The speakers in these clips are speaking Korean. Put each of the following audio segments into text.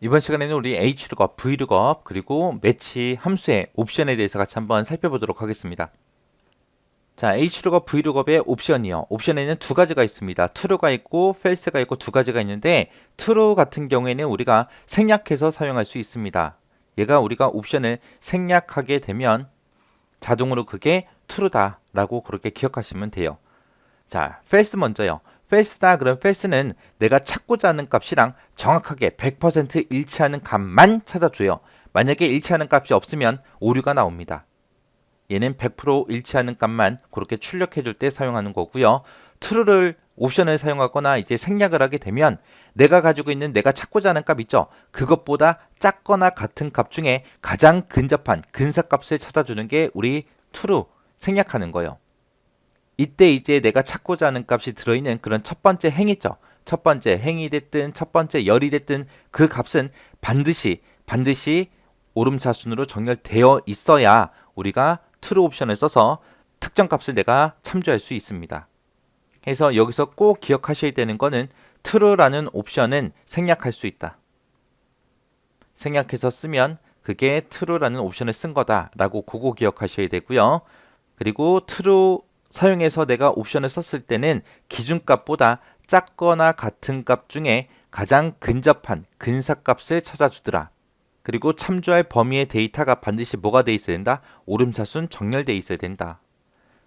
이번 시간에는 우리 H룩업, V룩업, 그리고 매치 함수의 옵션에 대해서 같이 한번 살펴보도록 하겠습니다. 자, H룩업, V룩업의 옵션이요. 옵션에는 두 가지가 있습니다. true가 있고 false가 있고 두 가지가 있는데 true 같은 경우에는 우리가 생략해서 사용할 수 있습니다. 얘가 우리가 옵션을 생략하게 되면 자동으로 그게 true다라고 그렇게 기억하시면 돼요. 자, false 먼저요. False다 그럼 false는 내가 찾고자 하는 값이랑 정확하게 100% 일치하는 값만 찾아줘요. 만약에 일치하는 값이 없으면 오류가 나옵니다. 얘는 100% 일치하는 값만 그렇게 출력해 줄 때 사용하는 거고요. true를 옵션을 사용하거나 이제 생략을 하게 되면 내가 가지고 있는 내가 찾고자 하는 값 있죠. 그것보다 작거나 같은 값 중에 가장 근접한 근사값을 찾아주는 게 우리 true 생략하는 거예요. 이때 이제 내가 찾고자 하는 값이 들어있는 그런 첫 번째 행이죠. 첫 번째 행이 됐든 첫 번째 열이 됐든 그 값은 반드시 반드시 오름차순으로 정렬되어 있어야 우리가 true 옵션을 써서 특정 값을 내가 참조할 수 있습니다. 그래서 여기서 꼭 기억하셔야 되는 거는 true라는 옵션은 생략할 수 있다. 생략해서 쓰면 그게 true라는 옵션을 쓴 거다라고 그거 기억하셔야 되고요. 그리고 true 사용해서 내가 옵션을 썼을 때는 기준값보다 작거나 같은 값 중에 가장 근접한 근사값을 찾아주더라. 그리고 참조할 범위의 데이터가 반드시 뭐가 돼 있어야 된다? 오름차순 정렬돼 있어야 된다.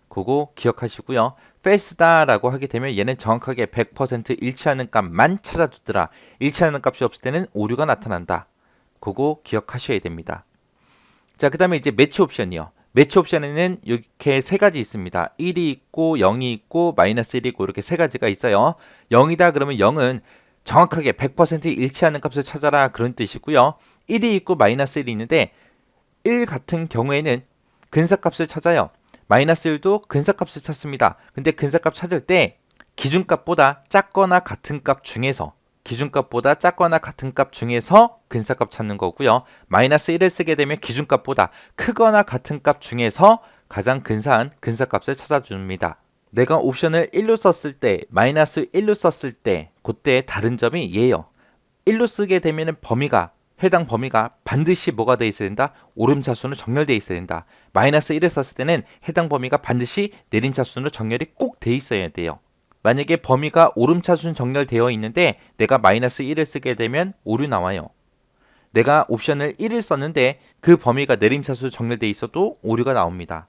그거 기억하시고요. false다라고 하게 되면 얘는 정확하게 100% 일치하는 값만 찾아주더라. 일치하는 값이 없을 때는 오류가 나타난다. 그거 기억하셔야 됩니다. 자, 그 다음에 이제 매치 옵션이요. 매치 옵션에는 이렇게 세 가지 있습니다. 1이 있고 0이 있고 마이너스 1이 있고 이렇게 세 가지가 있어요. 0이다 그러면 0은 정확하게 100% 일치하는 값을 찾아라 그런 뜻이고요. 1이 있고 마이너스 1이 있는데 1 같은 경우에는 근사값을 찾아요. 마이너스 1도 근사값을 찾습니다. 근데 근사값 찾을 때 기준값보다 작거나 같은 값 중에서 기준값보다 작거나 같은 값 중에서 근사값 찾는 거고요. 마이너스 1을 쓰게 되면 기준값보다 크거나 같은 값 중에서 가장 근사한 근사값을 찾아줍니다. 내가 옵션을 1로 썼을 때, 마이너스 1로 썼을 때, 그때 다른 점이 얘예요. 1로 쓰게 되면 범위가 해당 범위가 반드시 뭐가 돼 있어야 된다? 오름차순으로 정렬돼 있어야 된다. 마이너스 1을 썼을 때는 해당 범위가 반드시 내림차순으로 정렬이 꼭 돼 있어야 돼요. 만약에 범위가 오름차순 정렬되어 있는데 내가 마이너스 1을 쓰게 되면 오류 나와요. 내가 옵션을 1을 썼는데 그 범위가 내림차순 정렬돼 있어도 오류가 나옵니다.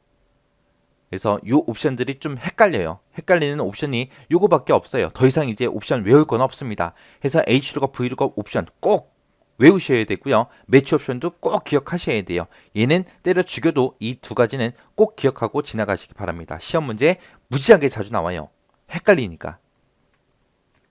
그래서 이 옵션들이 좀 헷갈려요. 헷갈리는 옵션이 요거밖에 없어요. 더 이상 이제 옵션 외울 건 없습니다. 그래서 H룩업, V룩업 옵션 꼭 외우셔야 되고요. 매치 옵션도 꼭 기억하셔야 돼요. 얘는 때려 죽여도 이 두 가지는 꼭 기억하고 지나가시기 바랍니다. 시험 문제 무지하게 자주 나와요. 헷갈리니까.